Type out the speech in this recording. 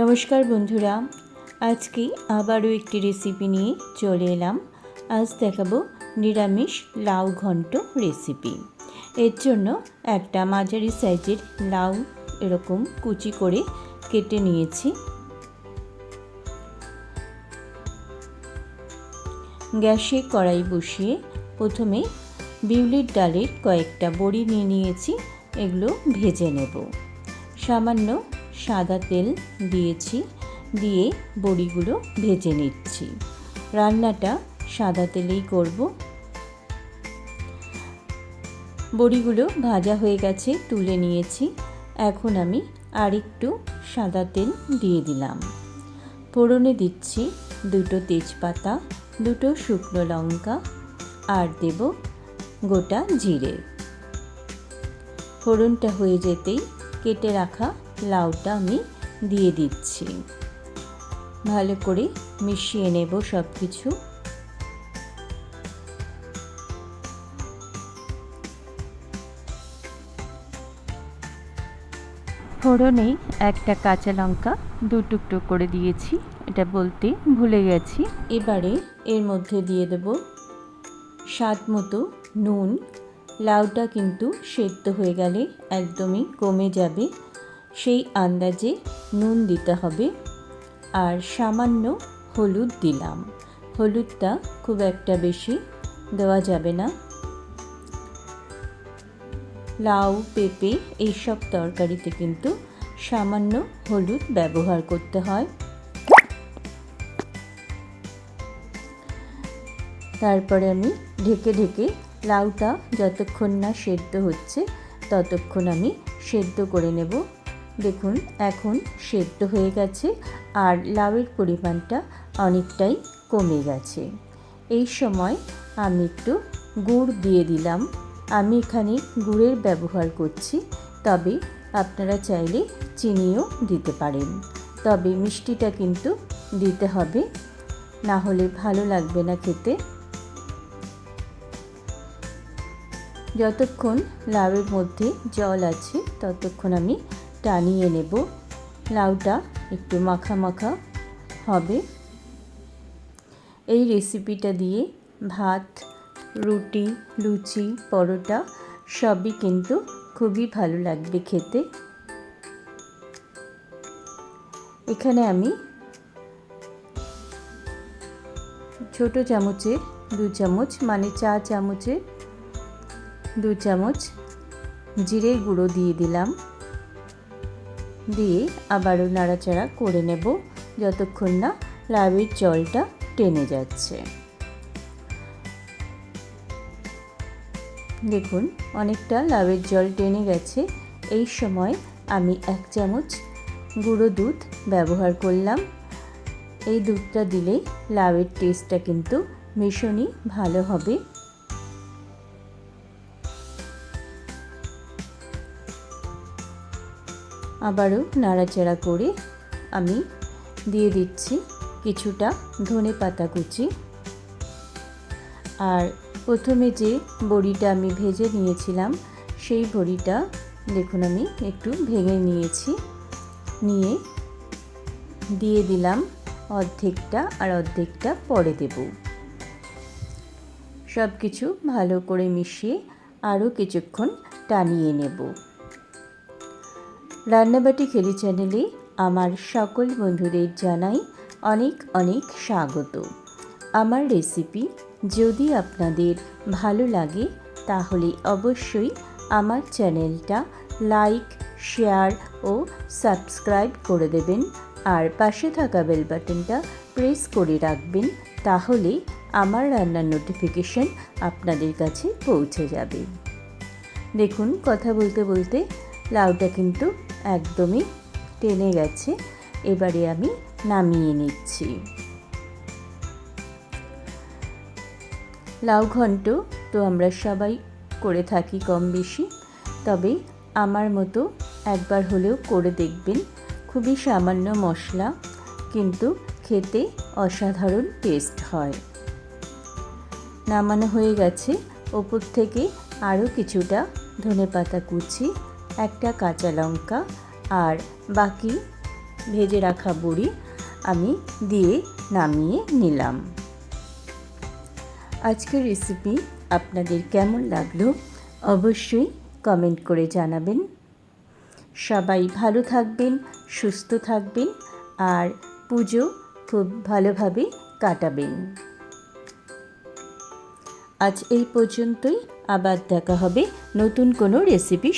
নমস্কার বন্ধুরা, আজকে আবারও একটি রেসিপি নিয়ে চলে এলাম। আজ দেখাবো নিরামিষ লাউ ঘন্ট রেসিপি এর জন্য একটা মাঝারি সাইজের লাউ এরকম কুচি করে কেটে নিয়েছি। গ্যাসে কড়াই বসিয়ে প্রথমে বিউলির ডালের কয়েকটা বড়ি নিয়ে নিয়েছি, এগুলো ভেজে নেব। সামান্য সাদা তেল দিয়েছি, দিয়ে বড়িগুলো ভেজে নিচ্ছি। রান্নাটা সাদা তেলেই করব। বড়িগুলো ভাজা হয়ে গেছে, তুলে নিয়েছি। এখন আমি আরেকটু সাদা তেল দিয়ে দিলাম। ফোড়নে দিচ্ছি দুটো তেজপাতা, দুটো শুকনো লঙ্কা, আর দেব গোটা জিরে। ফোড়নটা হয়ে যেতেই কেটে রাখা লাউটা আমি দিয়ে দিচ্ছি। ভালো করে মিশিয়ে নেব সব কিছু ফোড়নেই একটা কাঁচা লঙ্কা দু টুকরো করে দিয়েছি, এটা বলতে ভুলে গেছি। এবারে এর মধ্যে দিয়ে দেব স্বাদ মতো নুন। লাউটা কিন্তু সেদ্ধ হয়ে গেলে একদমই কমে যাবে। সেই আন্দাজে নুন দিতে হবে আর সামান্য হলুদ দিলাম। হলুদটা খুব একটা বেশি দেওয়া যাবে না। লাউ, পেঁপে এইসব তরকারিতে কিন্তু সামান্য হলুদ ব্যবহার করতে হয়। তারপরে আমি ঢেকে ঢেকে লাউটা যতক্ষণ না সেদ্ধ হচ্ছে, ততক্ষণ আমি সেদ্ধ করে নেব। দেখুন, এখন সেদ্ধ হয়ে গেছে আর লাউয়ের পরিমাণটা অনেকটাই কমে গেছে। এই সময় আমি একটু গুড় দিয়ে দিলাম। আমি এখানে গুড়ের ব্যবহার করছি, তবে আপনারা চাইলে চিনিও দিতে পারেন। তবে মিষ্টিটা কিন্তু দিতে হবে, না হলে ভালো লাগবে না খেতে। যতক্ষণ লাউয়ের মধ্যে জল আছে, ততক্ষণ আমি টানিয়ে নেব। লাউটা একটু মাখা মাখা হবে। এই রেসিপিটা দিয়ে ভাত, রুটি, লুচি, পরোটা সবই কিন্তু খুবই ভালো লাগবে খেতে। এখানে আমি ছোট চামচের দু চামচ মানে চা চামচের দু চামচ জিরে গুঁড়ো দিয়ে দিলাম। দিয়ে আবারও নাড়াচাড়া করে নেব যতক্ষণ না লাউয়ের জলটা টেনে যাচ্ছে। দেখুন, অনেকটা লাউয়ের জল টেনে গেছে। এই সময় আমি এক চামচ গুঁড়ো দুধ ব্যবহার করলাম। এই দুধটা দিলে লাউয়ের টেস্টটা কিন্তু ভীষণই ভালো হবে। আবারও নাড়াচাড়া করে আমি দিয়ে দিচ্ছি কিছুটা ধনে পাতা কুচি। আর প্রথমে যে বড়িটা আমি ভেজে নিয়েছিলাম, সেই বড়িটা দেখুন আমি একটু ভেঙে নিয়েছি। নিয়ে দিয়ে দিলাম অর্ধেকটা আর অর্ধেকটা পরে দেব। সব কিছু ভালো করে মিশিয়ে আরও কিছুক্ষণ টানিয়ে নেব। রান্নাবাটি খেলি চ্যানেলে আমার সকল বন্ধুদের জানাই অনেক অনেক স্বাগত। আমার রেসিপি যদি আপনাদের ভালো লাগে, তাহলে অবশ্যই আমার চ্যানেলটা লাইক, শেয়ার ও সাবস্ক্রাইব করে দেবেন। আর পাশে থাকা বেল বাটনটা প্রেস করে রাখবেন, তাহলে আমার রান্নার নোটিফিকেশন আপনাদের কাছে পৌঁছে যাবে। দেখুন, কথা বলতে বলতে লাউটা কিন্তু একদমই টেনে গেছে। এবারে আমি নামিয়ে নিচ্ছি। লাউ ঘন্ট তো আমরা সবাই করে থাকি কম বেশি, তবে আমার মতো একবার হলেও করে দেখবেন, খুবই সামান্য মশলা, কিন্তু খেতে অসাধারণ টেস্ট হয়। নামানো হয়ে গেছে। ওপর থেকে আরও কিছুটা ধনে পাতা কুচি একটা কাঁচা লঙ্কা আর বাকি ভেজে রাখা বড়ি আমি দিয়ে নামিয়ে নিলাম। আজকের রেসিপি আপনাদের কেমন লাগল অবশ্যই কমেন্ট করে জানাবেন। সবাই ভালো থাকবেন, সুস্থ থাকবেন আর পুজো খুব ভালোভাবে কাটাবেন। আজ এই পর্যন্তই, আবার দেখা হবে নতুন কোনো রেসিপি